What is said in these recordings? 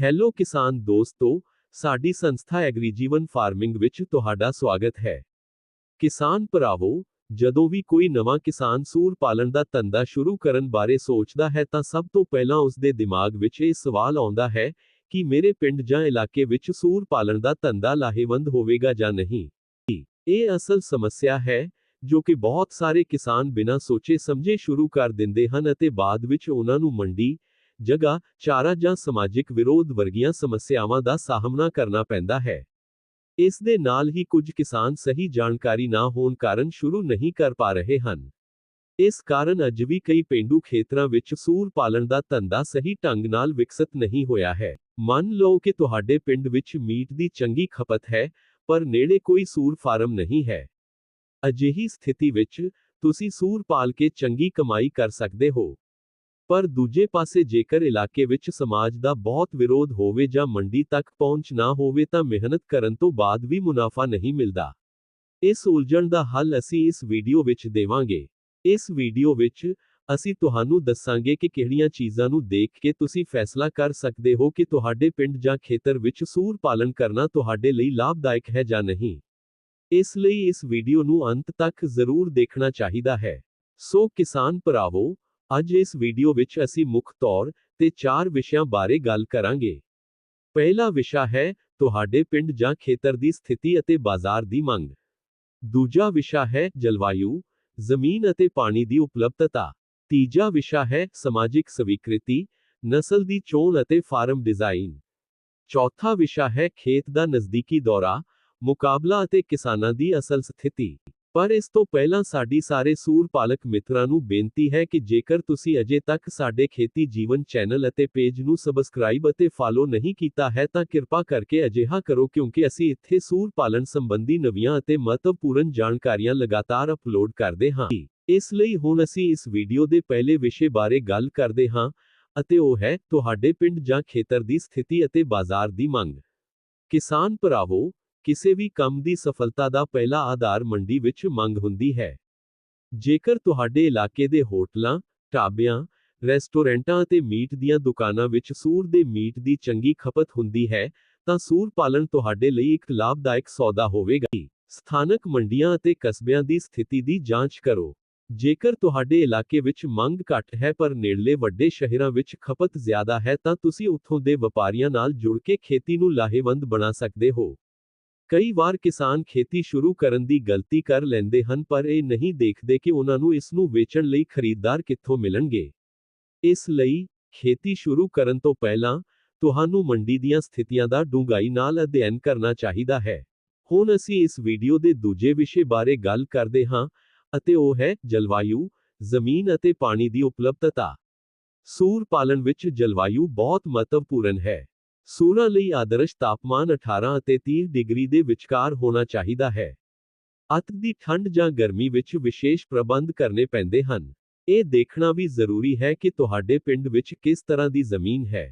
Hello ਕਿਸਾਨ ਦੋਸਤੋ ਸਾਡੀ ਸੰਸਥਾ ਐਗਰੀਜੀਵਨ ਫਾਰਮਿੰਗ ਵਿੱਚ ਤੁਹਾਡਾ ਸਵਾਗਤ ਹੈ ਕਿਸਾਨ ਭਰਾਵੋ ਜਦੋਂ ਵੀ ਕੋਈ ਨਵਾਂ ਕਿਸਾਨ ਸੂਰ ਪਾਲਣ ਦਾ ਧੰਦਾ ਸ਼ੁਰੂ ਕਰਨ ਬਾਰੇ ਸੋਚਦਾ ਹੈ ਤਾਂ ਸਭ ਤੋਂ ਪਹਿਲਾਂ ਉਸ ਦੇ ਦਿਮਾਗ ਵਿੱਚ ਇਹ ਸਵਾਲ ਆਉਂਦਾ ਹੈ ਕਿ ਮੇਰੇ ਪਿੰਡ ਜਾਂ ਇਲਾਕੇ ਵਿੱਚ ਸੂਰ ਪਾਲਣ ਦਾ ਧੰਦਾ ਲਾਹੇਵੰਦ ਹੋਵੇਗਾ ਜਾਂ ਨਹੀਂ ਇਹ ਅਸਲ ਸਮੱਸਿਆ ਹੈ ਜੋ ਕਿ ਬਹੁਤ ਸਾਰੇ ਕਿਸਾਨ ਬਿਨਾਂ ਸੋਚੇ ਸਮਝੇ ਸ਼ੁਰੂ ਕਰ ਦਿੰਦੇ ਹਨ ਅਤੇ ਬਾਅਦ ਵਿੱਚ ਉਹਨਾਂ ਨੂੰ ਮੰਡੀ ਜਗ੍ਹਾ ਚਾਰਾ ਜਾਂ ਸਮਾਜਿਕ ਵਿਰੋਧ ਵਰਗੀਆਂ ਸਮੱਸਿਆਵਾਂ ਦਾ ਸਾਹਮਣਾ ਕਰਨਾ ਪੈਂਦਾ ਹੈ ਇਸ ਦੇ ਨਾਲ ਹੀ ਕੁਝ ਕਿਸਾਨ ਸਹੀ ਜਾਣਕਾਰੀ ਨਾ ਹੋਣ ਕਾਰਨ ਸ਼ੁਰੂ ਨਹੀਂ ਕਰ ਪਾ ਰਹੇ ਹਨ ਇਸ ਕਾਰਨ ਅੱਜ ਵੀ ਕਈ ਪਿੰਡੂ ਖੇਤਰਾਂ ਵਿੱਚ ਸੂਰ ਪਾਲਣ ਦਾ ਧੰਦਾ ਸਹੀ ਢੰਗ ਨਾਲ ਵਿਕਸਿਤ ਨਹੀਂ ਹੋਇਆ ਹੈ ਮੰਨ ਲਓ ਕਿ ਤੁਹਾਡੇ ਪਿੰਡ ਵਿੱਚ ਮੀਟ ਦੀ ਚੰਗੀ ਖਪਤ ਹੈ ਪਰ ਨੇੜੇ ਕੋਈ ਸੂਰ ਫਾਰਮ ਨਹੀਂ ਹੈ ਅਜਿਹੀ ਸਥਿਤੀ ਵਿੱਚ ਤੁਸੀਂ ਸੂਰ ਪਾਲ ਕੇ ਚੰਗੀ ਕਮਾਈ ਕਰ ਸਕਦੇ ਹੋ ਪਰ ਦੂਜੇ ਪਾਸੇ ਜੇਕਰ ਇਲਾਕੇ ਵਿੱਚ ਸਮਾਜ ਦਾ ਬਹੁਤ ਵਿਰੋਧ ਹੋਵੇ ਜਾਂ ਮੰਡੀ ਤੱਕ ਪਹੁੰਚ ਨਾ ਹੋਵੇ ਤਾਂ ਮਿਹਨਤ ਕਰਨ ਤੋਂ ਬਾਅਦ ਵੀ ਮੁਨਾਫਾ ਨਹੀਂ ਮਿਲਦਾ ਇਸ ਉਲਝਣ ਦਾ ਹੱਲ ਅਸੀਂ ਇਸ ਵੀਡੀਓ ਵਿੱਚ ਦੇਵਾਂਗੇ ਇਸ ਵੀਡੀਓ ਵਿੱਚ ਅਸੀਂ ਤੁਹਾਨੂੰ ਦੱਸਾਂਗੇ ਕਿ ਕਿਹੜੀਆਂ ਚੀਜ਼ਾਂ ਨੂੰ ਦੇਖ ਕੇ ਤੁਸੀਂ ਫੈਸਲਾ ਕਰ ਸਕਦੇ ਹੋ ਕਿ ਤੁਹਾਡੇ ਪਿੰਡ ਜਾਂ ਖੇਤਰ ਵਿੱਚ ਸੂਰ ਪਾਲਣ ਕਰਨਾ ਤੁਹਾਡੇ ਲਈ ਲਾਭਦਾਇਕ ਹੈ ਜਾਂ ਨਹੀਂ ਇਸ ਲਈ ਇਸ ਵੀਡੀਓ ਨੂੰ ਅੰਤ ਤੱਕ ਜ਼ਰੂਰ ਦੇਖਣਾ ਚਾਹੀਦਾ ਹੈ ਸੋ ਕਿਸਾਨ ਭਰਾਵੋ ਅੱਜ ਇਸ ਵੀਡੀਓ ਵਿੱਚ ਅਸੀਂ ਮੁੱਖ ਤੌਰ ਤੇ ਚਾਰ ਵਿਸ਼ਿਆਂ ਬਾਰੇ ਗੱਲ ਕਰਾਂਗੇ ਪਹਿਲਾ ਵਿਸ਼ਾ ਹੈ ਤੁਹਾਡੇ ਪਿੰਡ ਜਾਂ ਖੇਤਰ ਦੀ ਸਥਿਤੀ ਅਤੇ ਬਾਜ਼ਾਰ ਦੀ ਮੰਗ ਦੂਜਾ ਵਿਸ਼ਾ ਹੈ ਜਲਵਾਯੂ ਜ਼ਮੀਨ ਅਤੇ ਪਾਣੀ ਦੀ ਉਪਲਬਧਤਾ ਤੀਜਾ ਵਿਸ਼ਾ ਹੈ ਸਮਾਜਿਕ ਸਵੀਕ੍ਰਿਤੀ ਨਸਲ ਦੀ ਚੋਣ ਅਤੇ ਫਾਰਮ ਡਿਜ਼ਾਈਨ ਚੌਥਾ ਵਿਸ਼ਾ ਹੈ ਖੇਤ ਦਾ ਨਜ਼ਦੀਕੀ ਦੌਰਾ ਮੁਕਾਬਲਾ ਅਤੇ ਕਿਸਾਨਾਂ ਦੀ ਅਸਲ ਸਥਿਤੀ ਪਰ ਇਸ ਤੋਂ ਪਹਿਲਾਂ ਸਾਡੀ ਸਾਰੇ ਸੂਰ ਪਾਲਕ ਮਿੱਤਰਾਂ ਨੂੰ ਬੇਨਤੀ ਹੈ ਕਿ ਜੇਕਰ ਤੁਸੀਂ ਅਜੇ ਤੱਕ ਸਾਡੇ ਖੇਤੀ ਜੀਵਨ ਚੈਨਲ ਅਤੇ ਪੇਜ ਨੂੰ ਸਬਸਕ੍ਰਾਈਬ ਅਤੇ ਫਾਲੋ ਨਹੀਂ ਕੀਤਾ ਹੈ ਤਾਂ ਕਿਰਪਾ ਕਰਕੇ ਅਜਿਹਾ ਕਰੋ ਕਿਉਂਕਿ ਅਸੀਂ ਇੱਥੇ ਸੂਰ ਪਾਲਣ ਸੰਬੰਧੀ ਨਵੀਆਂ ਅਤੇ ਮਹੱਤਵਪੂਰਨ ਜਾਣਕਾਰੀਆਂ ਲਗਾਤਾਰ ਅਪਲੋਡ ਕਰਦੇ ਹਾਂ ਇਸ ਲਈ ਹੁਣ ਅਸੀਂ ਇਸ ਵੀਡੀਓ ਦੇ ਪਹਿਲੇ ਵਿਸ਼ੇ ਬਾਰੇ ਗੱਲ ਕਰਦੇ ਹਾਂ ਅਤੇ ਉਹ ਹੈ ਤੁਹਾਡੇ ਪਿੰਡ ਜਾਂ ਖੇਤਰ ਦੀ ਸਥਿਤੀ ਅਤੇ ਬਾਜ਼ਾਰ ਦੀ ਮੰਗ ਕਿਸਾਨ ਭਰਾਵੋ ਕਿਸੇ ਵੀ ਕੰਮ ਦੀ ਸਫਲਤਾ ਦਾ ਪਹਿਲਾ ਆਧਾਰ ਮੰਡੀ ਵਿੱਚ ਮੰਗ ਹੁੰਦੀ ਹੈ ਜੇਕਰ ਤੁਹਾਡੇ ਇਲਾਕੇ ਦੇ ਹੋਟਲਾਂ ਢਾਬਿਆਂ ਰੈਸਟੋਰੈਂਟਾਂ ਅਤੇ ਮੀਟ ਦੀਆਂ ਦੁਕਾਨਾਂ ਵਿੱਚ ਸੂਰ ਦੇ ਮੀਟ ਦੀ ਚੰਗੀ ਖਪਤ ਹੁੰਦੀ ਹੈ ਤਾਂ ਸੂਰ ਪਾਲਣ ਤੁਹਾਡੇ ਲਈ ਇੱਕ ਲਾਭਦਾਇਕ ਸੌਦਾ ਹੋਵੇਗਾ ਸਥਾਨਕ ਮੰਡੀਆਂ ਅਤੇ ਕਸਬਿਆਂ ਦੀ ਸਥਿਤੀ ਦੀ ਜਾਂਚ ਕਰੋ ਜੇਕਰ ਤੁਹਾਡੇ ਇਲਾਕੇ ਵਿੱਚ ਮੰਗ ਘੱਟ ਹੈ ਪਰ ਨੇੜਲੇ ਵੱਡੇ ਸ਼ਹਿਰਾਂ ਵਿੱਚ ਖਪਤ ਜ਼ਿਆਦਾ ਹੈ ਤਾਂ ਤੁਸੀਂ ਉੱਥੋਂ ਦੇ ਵਪਾਰੀਆਂ ਨਾਲ ਜੁੜ ਕੇ ਖੇਤੀ ਨੂੰ ਲਾਹੇਵੰਦ ਬਣਾ ਸਕਦੇ ਹੋ ਕਈ ਵਾਰ ਕਿਸਾਨ ਖੇਤੀ ਸ਼ੁਰੂ ਕਰਨ ਦੀ ਗਲਤੀ ਕਰ ਲੈਂਦੇ ਹਨ, ਪਰ ਇਹ ਨਹੀਂ ਦੇਖਦੇ ਕਿ ਉਹਨਾਂ ਨੂੰ ਇਸ ਨੂੰ ਵੇਚਣ ਲਈ ਖਰੀਦਦਾਰ ਕਿੱਥੋਂ ਮਿਲਣਗੇ। ਇਸ ਲਈ ਖੇਤੀ ਸ਼ੁਰੂ ਕਰਨ ਤੋਂ ਪਹਿਲਾਂ ਤੁਹਾਨੂੰ ਮੰਡੀ ਦੀਆਂ ਸਥਿਤੀਆਂ ਦਾ ਡੂੰਘਾਈ ਨਾਲ ਅਧਿਐਨ ਕਰਨਾ ਚਾਹੀਦਾ ਹੈ। ਹੁਣ ਅਸੀਂ ਇਸ ਵੀਡੀਓ ਦੇ ਦੂਜੇ ਵਿਸ਼ੇ ਬਾਰੇ ਗੱਲ ਕਰਦੇ ਹਾਂ, ਅਤੇ ਉਹ ਹੈ ਜਲਵਾਯੂ, ਜ਼ਮੀਨ ਅਤੇ ਪਾਣੀ ਦੀ ਉਪਲਬਧਤਾ। ਸੂਰ ਪਾਲਣ ਵਿੱਚ ਜਲਵਾਯੂ ਬਹੁਤ ਮਹੱਤਵਪੂਰਨ ਹੈ। ਸੂਰਾਂ ਲਈ ਆਦਰਸ਼ ਤਾਪਮਾਨ 18 ਅਤੇ 30 ਡਿਗਰੀ ਦੇ ਵਿਚਕਾਰ ਹੋਣਾ ਚਾਹੀਦਾ ਹੈ ਅਤ ਦੀ ਠੰਡ ਜਾਂ ਗਰਮੀ ਵਿੱਚ ਵਿਸ਼ੇਸ਼ ਪ੍ਰਬੰਧ ਕਰਨੇ ਪੈਂਦੇ ਹਨ ਇਹ ਦੇਖਣਾ ਵੀ ਜ਼ਰੂਰੀ ਹੈ ਕਿ ਤੁਹਾਡੇ ਪਿੰਡ ਵਿੱਚ ਕਿਸ ਤਰ੍ਹਾਂ ਦੀ ਜ਼ਮੀਨ ਹੈ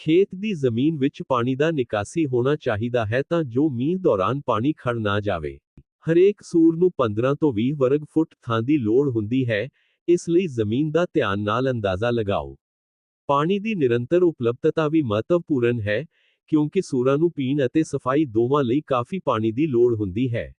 ਖੇਤ ਦੀ ਜ਼ਮੀਨ ਵਿੱਚ ਪਾਣੀ ਦਾ ਨਿਕਾਸੀ ਹੋਣਾ ਚਾਹੀਦਾ ਹੈ ਤਾਂ ਜੋ ਮੀਂਹ ਦੌਰਾਨ ਪਾਣੀ ਖੜ ਨਾ ਜਾਵੇ ਹਰੇਕ ਸੂਰ ਨੂੰ 15 ਤੋਂ 20 ਵਰਗ ਫੁੱਟ ਥਾਂ ਦੀ ਲੋੜ ਹੁੰਦੀ ਹੈ ਇਸ ਲਈ ਜ਼ਮੀਨ ਦਾ ਧਿਆਨ ਨਾਲ ਅੰਦਾਜ਼ਾ ਲਗਾਓ ਪਾਣੀ ਦੀ ਨਿਰੰਤਰ ਉਪਲਬਧਤਾ ਵੀ ਮਹੱਤਵਪੂਰਨ ਹੈ ਕਿਉਂਕਿ ਸੂਰਾਂ ਨੂੰ ਪੀਣ ਅਤੇ ਸਫਾਈ ਦੋਵਾਂ ਲਈ ਕਾਫੀ ਪਾਣੀ ਦੀ ਲੋੜ ਹੁੰਦੀ ਹੈ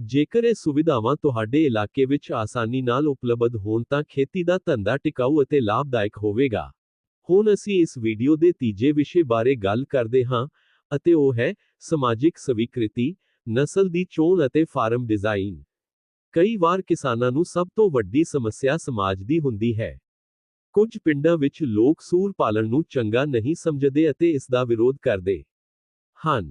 ਜੇਕਰ ਇਹ ਸੁਵਿਧਾਵਾਂ ਤੁਹਾਡੇ ਇਲਾਕੇ ਵਿੱਚ ਆਸਾਨੀ ਨਾਲ ਉਪਲਬਧ ਹੋਣ ਤਾਂ ਖੇਤੀ ਦਾ ਧੰਦਾ ਟਿਕਾਊ ਅਤੇ ਲਾਭਦਾਇਕ ਹੋਵੇਗਾ ਹੁਣ ਅਸੀਂ ਇਸ ਵੀਡੀਓ ਦੇ ਤੀਜੇ ਵਿਸ਼ੇ ਬਾਰੇ ਗੱਲ ਕਰਦੇ ਹਾਂ ਅਤੇ ਉਹ ਹੈ ਸਮਾਜਿਕ ਸਵੀਕ੍ਰਿਤੀ ਨਸਲ ਦੀ ਚੋਣ ਅਤੇ ਫਾਰਮ ਡਿਜ਼ਾਈਨ ਕਈ ਵਾਰ ਕਿਸਾਨਾਂ ਨੂੰ ਸਭ ਤੋਂ ਵੱਡੀ ਸਮੱਸਿਆ ਸਮਾਜ ਦੀ ਹੁੰਦੀ ਹੈ ਕੁਝ ਪਿੰਡਾਂ ਵਿੱਚ ਲੋਕ ਸੂਰ ਪਾਲਣ ਨੂੰ ਚੰਗਾ ਨਹੀਂ ਸਮਝਦੇ ਅਤੇ ਇਸ ਦਾ ਵਿਰੋਧ ਕਰਦੇ ਹਨ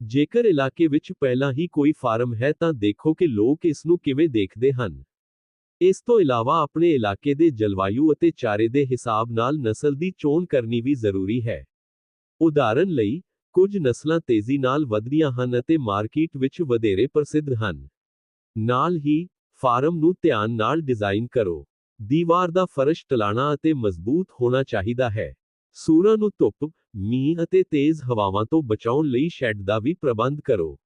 ਜੇਕਰ ਇਲਾਕੇ ਵਿੱਚ ਪਹਿਲਾਂ ਹੀ ਕੋਈ ਫਾਰਮ ਹੈ ਤਾਂ ਦੇਖੋ ਕਿ ਲੋਕ ਇਸ ਨੂੰ ਕਿਵੇਂ ਦੇਖਦੇ ਹਨ ਇਸ ਤੋਂ ਇਲਾਵਾ ਆਪਣੇ ਇਲਾਕੇ ਦੇ ਜਲਵਾਯੂ ਅਤੇ ਚਾਰੇ ਦੇ ਹਿਸਾਬ ਨਾਲ ਨਸਲ ਦੀ ਚੋਣ ਕਰਨੀ ਵੀ ਜ਼ਰੂਰੀ ਹੈ ਉਦਾਹਰਨ ਲਈ ਕੁਝ ਨਸਲਾਂ ਤੇਜ਼ੀ ਨਾਲ ਵਧਦੀਆਂ ਹਨ ਅਤੇ ਮਾਰਕੀਟ ਵਿੱਚ ਵਧੇਰੇ ਪ੍ਰਸਿੱਧ ਹਨ ਨਾਲ ਹੀ ਫਾਰਮ ਨੂੰ ਧਿਆਨ ਨਾਲ ਡਿਜ਼ਾਈਨ ਕਰੋ ਦੀਵਾਰ ਦਾ ਫਰਸ਼ ਟਲਾਣਾ ਅਤੇ ਮਜ਼ਬੂਤ ਹੋਣਾ ਚਾਹੀਦਾ ਹੈ ਸੂਰਾਂ ਨੂੰ ਧੁੱਪ ਮੀਂਹ ਅਤੇ ਤੇਜ਼ ਹਵਾਵਾਂ ਤੋਂ ਬਚਾਉਣ ਲਈ ਸ਼ੈੱਡ ਦਾ ਵੀ ਪ੍ਰਬੰਧ ਕਰੋ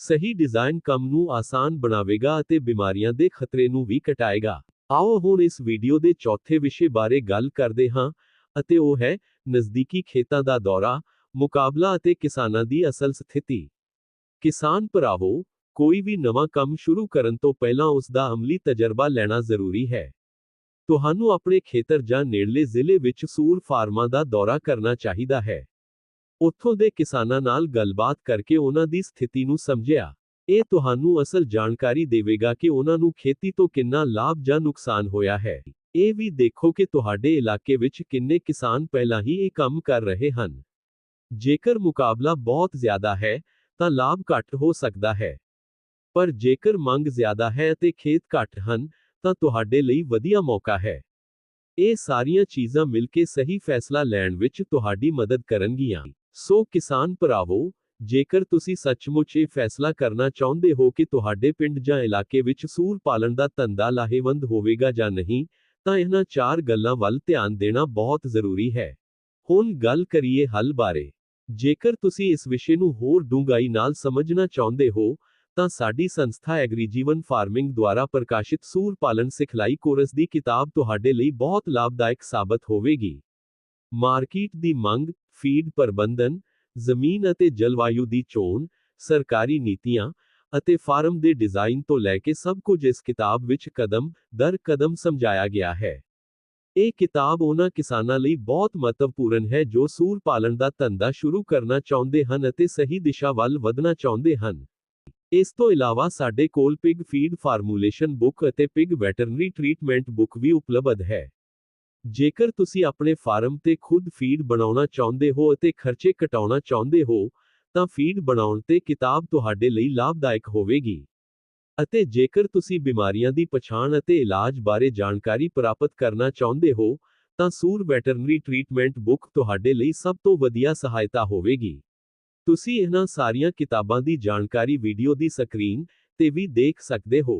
ਸਹੀ ਡਿਜ਼ਾਈਨ ਕੰਮ ਨੂੰ ਆਸਾਨ ਬਣਾਵੇਗਾ ਅਤੇ ਬਿਮਾਰੀਆਂ ਦੇ ਖਤਰੇ ਨੂੰ ਵੀ ਘਟਾਏਗਾ ਆਓ ਹੁਣ ਇਸ ਵੀਡੀਓ ਦੇ ਚੌਥੇ ਵਿਸ਼ੇ ਬਾਰੇ ਗੱਲ ਕਰਦੇ ਹਾਂ ਅਤੇ ਉਹ ਹੈ ਨਜ਼ਦੀਕੀ ਖੇਤਾਂ ਦਾ ਦੌਰਾ ਮੁਕਾਬਲਾ ਅਤੇ ਕਿਸਾਨਾਂ ਦੀ ਅਸਲ ਸਥਿਤੀ ਕਿਸਾਨ ਭਰਾਵੋ ਕੋਈ ਵੀ ਨਵਾਂ ਕੰਮ ਸ਼ੁਰੂ ਕਰਨ ਤੋਂ ਪਹਿਲਾਂ ਉਸ ਦਾ ਅਮਲੀ ਤਜਰਬਾ ਲੈਣਾ ਜ਼ਰੂਰੀ ਹੈ ਤੁਹਾਨੂੰ ਆਪਣੇ ਖੇਤਰ ਜਾਂ ਨੇੜਲੇ ਜ਼ਿਲ੍ਹੇ ਵਿੱਚ ਸੂਰ ਫਾਰਮਾਂ ਦਾ ਦੌਰਾ ਕਰਨਾ ਚਾਹੀਦਾ ਹੈ ਉੱਥੋਂ ਦੇ ਕਿਸਾਨਾਂ ਨਾਲ ਗੱਲਬਾਤ ਕਰਕੇ ਉਹਨਾਂ ਦੀ ਸਥਿਤੀ ਨੂੰ ਸਮਝਿਆ ਇਹ ਤੁਹਾਨੂੰ ਅਸਲ ਜਾਣਕਾਰੀ ਦੇਵੇਗਾ ਕਿ ਉਹਨਾਂ ਨੂੰ ਖੇਤੀ ਤੋਂ ਕਿੰਨਾ ਲਾਭ ਜਾਂ ਨੁਕਸਾਨ ਹੋਇਆ ਹੈ ਇਹ ਵੀ ਦੇਖੋ ਕਿ ਤੁਹਾਡੇ ਇਲਾਕੇ ਵਿੱਚ ਕਿੰਨੇ ਕਿਸਾਨ ਪਹਿਲਾਂ ਹੀ ਇਹ ਕੰਮ ਕਰ ਰਹੇ ਹਨ ਜੇਕਰ ਮੁਕਾਬਲਾ ਬਹੁਤ ਜ਼ਿਆਦਾ ਹੈ ਤਾਂ ਲਾਭ ਘੱਟ ਹੋ ਸਕਦਾ ਹੈ ਪਰ ਜੇਕਰ ਮੰਗ ਜ਼ਿਆਦਾ ਹੈ ਅਤੇ ਖੇਤ ਘੱਟ ਹਨ ਤਾਂ ਤੁਹਾਡੇ ਲਈ ਵਧੀਆ ਮੌਕਾ ਹੈ ਇਹ ਸਾਰੀਆਂ ਚੀਜ਼ਾਂ ਮਿਲ ਕੇ ਸਹੀ ਫੈਸਲਾ ਲੈਣ ਵਿੱਚ ਤੁਹਾਡੀ ਮਦਦ ਕਰਨਗੀਆਂ ਸੋ ਕਿਸਾਨ ਭਰਾਵੋ ਜੇਕਰ ਤੁਸੀਂ ਸੱਚਮੁੱਚ ਇਹ ਫੈਸਲਾ ਕਰਨਾ ਚਾਹੁੰਦੇ ਹੋ ਕਿ ਤੁਹਾਡੇ ਪਿੰਡ ਜਾਂ ਇਲਾਕੇ ਵਿੱਚ ਸੂਰ ਪਾਲਣ ਦਾ ਧੰਦਾ ਲਾਹੇਵੰਦ ਹੋਵੇਗਾ ਜਾਂ ਨਹੀਂ ਤਾਂ ਇਹਨਾਂ ਚਾਰ ਗੱਲਾਂ ਵੱਲ ਧਿਆਨ ਦੇਣਾ ਬਹੁਤ ਜ਼ਰੂਰੀ ਹੈ ਹੁਣ ਗੱਲ ਕਰੀਏ ਹੱਲ ਬਾਰੇ ਜੇਕਰ ਤੁਸੀਂ ਇਸ ਵਿਸ਼ੇ ਨੂੰ ਹੋਰ ਡੂੰਘਾਈ ਨਾਲ ਸਮਝਣਾ ਚਾਹੁੰਦੇ ਹੋ ਤਾਂ ਸਾਡੀ ਸੰਸਥਾ ਐਗਰੀਜੀਵਨ ਫਾਰਮਿੰਗ ਦੁਆਰਾ ਪ੍ਰਕਾਸ਼ਿਤ ਸੂਰ ਪਾਲਣ ਸਿਖਲਾਈ ਕੋਰਸ ਦੀ ਕਿਤਾਬ ਤੁਹਾਡੇ ਲਈ ਬਹੁਤ ਲਾਭਦਾਇਕ ਸਾਬਤ ਹੋਵੇਗੀ ਮਾਰਕੀਟ ਦੀ ਮੰਗ ਫੀਡ ਪ੍ਰਬੰਧਨ ਜ਼ਮੀਨ ਅਤੇ ਜਲਵਾਯੂ ਦੀ ਚੋਣ ਸਰਕਾਰੀ ਨੀਤੀਆਂ ਅਤੇ ਫਾਰਮ ਦੇ ਡਿਜ਼ਾਈਨ ਤੋਂ ਲੈ ਕੇ ਸਭ ਕੁਝ ਇਸ ਕਿਤਾਬ ਵਿੱਚ ਕਦਮ ਦਰ ਕਦਮ ਸਮਝਾਇਆ ਗਿਆ ਹੈ ਇਹ ਕਿਤਾਬ ਉਹਨਾਂ ਕਿਸਾਨਾਂ ਲਈ ਬਹੁਤ ਮਹੱਤਵਪੂਰਨ ਹੈ ਜੋ ਸੂਰ ਪਾਲਣ ਦਾ ਧੰਦਾ ਸ਼ੁਰੂ ਕਰਨਾ ਚਾਹੁੰਦੇ ਹਨ ਅਤੇ ਸਹੀ ਦਿਸ਼ਾ ਵੱਲ ਵਧਣਾ ਚਾਹੁੰਦੇ ਹਨ ਇਸ ਤੋਂ ਇਲਾਵਾ ਸਾਡੇ ਕੋਲ ਪਿਗ ਫੀਡ ਫਾਰਮੂਲੇਸ਼ਨ ਬੁੱਕ ਅਤੇ ਪਿਗ ਵੈਟਰਨਰੀ ਟ੍ਰੀਟਮੈਂਟ ਬੁੱਕ ਵੀ ਉਪਲਬਧ ਹੈ ਜੇਕਰ ਤੁਸੀਂ ਆਪਣੇ ਫਾਰਮ ਤੇ ਖੁਦ ਫੀਡ ਬਣਾਉਣਾ ਚਾਹੁੰਦੇ ਹੋ ਅਤੇ ਖਰਚੇ ਘਟਾਉਣਾ ਚਾਹੁੰਦੇ ਹੋ ਤਾਂ ਫੀਡ ਬਣਾਉਣ ਤੇ ਕਿਤਾਬ ਤੁਹਾਡੇ ਲਈ ਲਾਭਦਾਇਕ ਹੋਵੇਗੀ ਅਤੇ ਜੇਕਰ ਤੁਸੀਂ ਬਿਮਾਰੀਆਂ ਦੀ ਪਛਾਣ ਅਤੇ ਇਲਾਜ ਬਾਰੇ ਜਾਣਕਾਰੀ ਪ੍ਰਾਪਤ ਕਰਨਾ ਚਾਹੁੰਦੇ ਹੋ ਤਾਂ ਸੂਰ ਵੈਟਰਨਰੀ ਟ੍ਰੀਟਮੈਂਟ ਬੁੱਕ ਤੁਹਾਡੇ ਲਈ ਸਭ ਤੋਂ ਵਧੀਆ ਸਹਾਇਤਾ ਹੋਵੇਗੀ ਤੁਸੀਂ ਇਹਨਾਂ ਸਾਰੀਆਂ ਕਿਤਾਬਾਂ ਦੀ ਜਾਣਕਾਰੀ ਵੀਡੀਓ ਦੀ ਸਕਰੀਨ ਤੇ ਵੀ ਦੇਖ ਸਕਦੇ ਹੋ।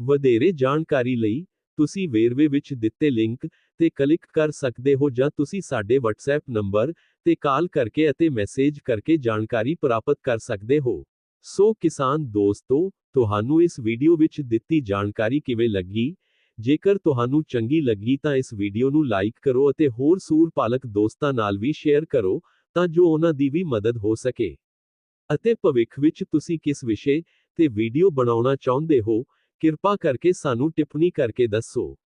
ਵਧੇਰੇ ਜਾਣਕਾਰੀ ਲਈ ਤੁਸੀਂ ਵੇਰਵੇ ਵਿੱਚ ਦਿੱਤੇ ਲਿੰਕ ਤੇ ਕਲਿੱਕ ਕਰ ਸਕਦੇ ਹੋ ਜਾਂ ਤੁਸੀਂ ਸਾਡੇ WhatsApp ਨੰਬਰ ਤੇ ਕਾਲ ਕਰਕੇ ਅਤੇ ਮੈਸੇਜ ਕਰਕੇ ਜਾਣਕਾਰੀ ਪ੍ਰਾਪਤ ਕਰ ਸਕਦੇ ਹੋ। ਸੋ ਕਿਸਾਨ ਦੋਸਤੋ, ਤੁਹਾਨੂੰ ਇਸ ਵੀਡੀਓ ਵਿੱਚ ਦਿੱਤੀ ਜਾਣਕਾਰੀ ਕਿਵੇਂ ਲੱਗੀ? ਜੇਕਰ ਤੁਹਾਨੂੰ ਚੰਗੀ ਲੱਗੀ ਤਾਂ ਇਸ ਵੀਡੀਓ ਨੂੰ ਲਾਈਕ ਕਰੋ ਅਤੇ ਹੋਰ ਸੂਰ ਪਾਲਕ ਦੋਸਤਾਂ ਨਾਲ ਵੀ ਸ਼ੇਅਰ ਕਰੋ ਤਾਂ ਜੋ ਉਹਨਾਂ ਦੀ ਵੀ ਮਦਦ ਹੋ ਸਕੇ ਅਤੇ ਭਵਿੱਖ ਵਿੱਚ ਤੁਸੀਂ ਕਿਸ ਵਿਸ਼ੇ ਤੇ ਵੀਡੀਓ ਬਣਾਉਣਾ ਚਾਹੁੰਦੇ ਹੋ ਕਿਰਪਾ ਕਰਕੇ ਸਾਨੂੰ ਟਿੱਪਣੀ ਕਰਕੇ ਦੱਸੋ